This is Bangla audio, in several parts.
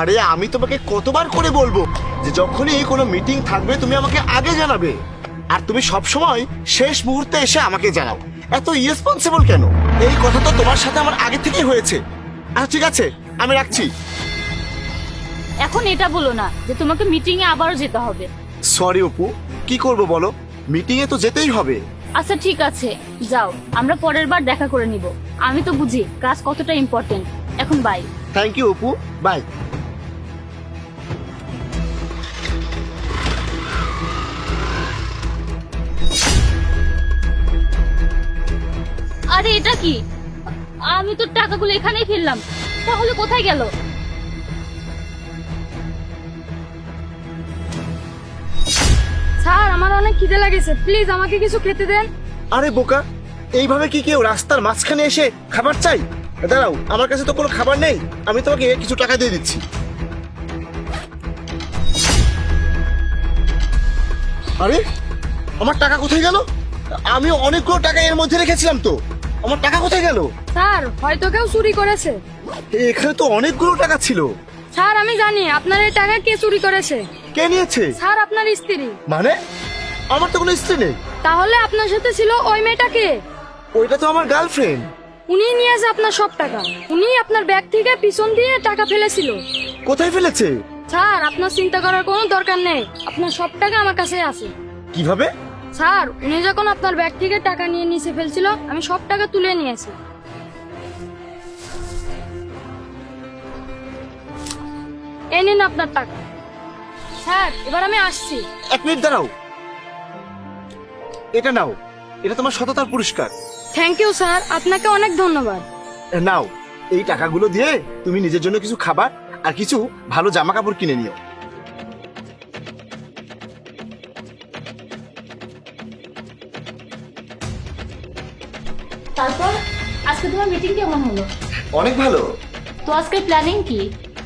আরে আমি তোমাকে কতবার করে বলব যে যখনই কোনো মিটিং থাকবে তুমি আমাকে আগে জানাবে। আর তুমি সব সময় শেষ মুহূর্তে এসে আমাকে জানাও। এত ইরেসপন্সিবল কেন? এই কথা তো তোমার সাথে আমার আগে থেকেই হয়েছে। আচ্ছা ঠিক আছে আমি রাখছি। এখন এটা বলো না যে তোমাকে মিটিং এ আবারও যেতে হবে। সরি অপু কি করব বলো? মিটিং এ তো যেতেই হবে। আচ্ছা ঠিক আছে যাও আমরা পরের বার দেখা করে নিব। আমি তো বুঝি কাজ কতটা ইম্পর্টেন্ট এখন bye thank you Apu bye আরে এটা কি? আমি তো টাকাগুলো এখানেই ফেললাম। তাহলে কোথায় গেল? স্যার, আমার অনেক খিদে লাগেছে। প্লিজ আমাকে কিছু খেতে দেন। আরে বোকা, এইভাবে কি কেউ রাস্তার মাঝখানে এসে খাবার চাই? দাঁড়াও, আমার কাছে তো কোনো খাবার নেই। আমি তোমাকে কিছু টাকা দিয়ে দিচ্ছি। আরে, আমার টাকা কোথায় গেল? আমি অনেকগুলো টাকা এর মধ্যে রেখেছিলাম তো। আমার টাকা কোথায় গেল? স্যার হয়তো কেউ চুরি করেছে। এখানে তো অনেকগুলো টাকা ছিল। স্যার আমি জানি আপনার এই টাকা কে চুরি করেছে? কে নিয়েছে? স্যার আপনার স্ত্রী। মানে? আমার তো কোনো স্ত্রী নেই। তাহলে আপনার সাথে ছিল ওই মেয়েটা কে? ওইটা তো আমার গার্লফ্রেন্ড। উনি নিয়েছে আপনার সব টাকা। উনি আপনার ব্যাগ থেকে পিছন দিয়ে টাকা ফেলেছিল। কোথায় ফেলেছে? স্যার আপনার চিন্তা করার কোনো দরকার নেই। আপনার সব টাকা আমার কাছে আছে। কীভাবে? স্যার উনি যখন আপনার ব্যাগ থেকে টাকা নিয়ে নিচে ফেলছিল আমি সব টাকা তুলে নিয়েছি। এই নিন আপনার টাকা। স্যার এবার আমি আসছি। এক মিনিট দাঁড়াও। এটা নাও। এটা তোমার সততার পুরস্কার। Thank you sir. আপনাকে অনেক ধন্যবাদ। নাও। এই টাকাগুলো দিয়ে তুমি নিজের জন্য কিছু খাবার আর কিছু ভালো জামা কাপড় কিনে নিও। তারপর আজকে তোমার মিটিং কেমন হলো? অনেক ভালো। তো আজকে প্ল্যানিং কি?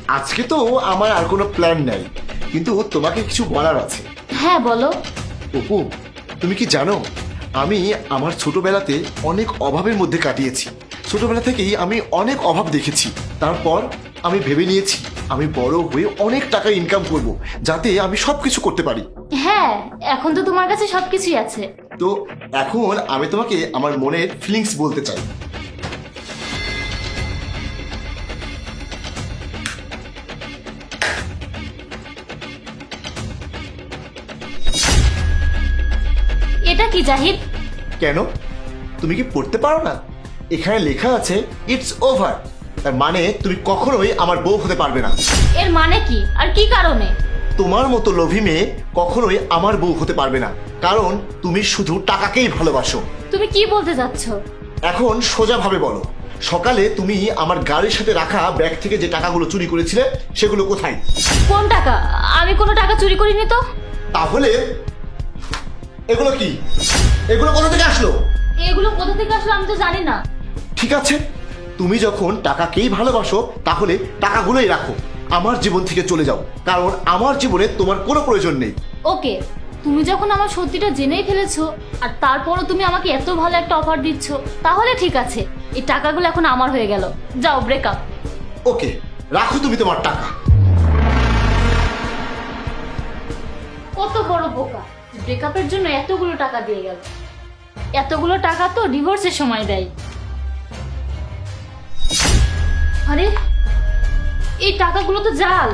আজকে তো আমার আর কোনো প্ল্যান নাই কিন্তু তোমাকে কিছু বলার আছে। হ্যাঁ বলো। অপু তুমি কি জানো আমি আমার ছোটবেলাতে অনেক অভাবের মধ্যে কাটিয়েছি। ছোটবেলা থেকেই আমি অনেক অভাব দেখেছি। তারপর আমি ভেবে নিয়েছি আমি বড় হয়ে অনেক টাকা ইনকাম করব যাতে আমি সব কিছু করতে পারি। হ্যাঁ এখন তো তোমার কাছে সবকিছুই আছে। তো এখন আমি তোমাকে আমার মনের ফিলিংস বলতে চাই। এটা কি জাহিদ? কেন? তুমি কি পড়তে পারো না? এখানে লেখা আছে ইটস ওভার তার মানে তুমি কখনোই আমার বউ হতে পারবে না। এর মানে কি? আর কি কারণে? তোমার মতো লোভী মেয়ে কখনোই আমার বউ হতে পারবে না। কারণ তুমি শুধু টাকাকেই ভালোবাসো। তুমি কি বলতে চাচ্ছ? এখন সোজাভাবে বলো সকালে তুমি আমার গাড়ির সাথে রাখা ব্যাগ থেকে যে টাকাগুলো চুরি করেছিলে সেগুলো কোথায়? কোন টাকা? আমি কোনো টাকা চুরি করিনি তো? তাহলে এগুলো কি? এগুলো কোথা থেকে আসলো? এগুলো কোথা থেকে আসলো আমি তো জানি না। ঠিক আছে তুমি যখন টাকাকেই ভালোবাসো তাহলে টাকাগুলোই রাখো। আমার জীবন থেকে চলে যাও। কারণ আমার জীবনে তোমার কোনো প্রয়োজন নেই। ওকে তুমি যখন আমার সত্যিটা জেনেই ফেলেছো আর তারপরও তুমি আমাকে এত ভালো একটা অফার দিচ্ছ তাহলে ঠিক আছে এই টাকাগুলো এখন আমার হয়ে গেল। যাও ব্রেকআপ ওকে রাখো তুমি তোমার টাকা। কত বড় বোকা ব্রেকআপের জন্য এতগুলো টাকা দিয়ে গেল। এতগুলো টাকা তো ডিভোর্সের সময় দেয়। আরে টাকাগুলো তো জাল।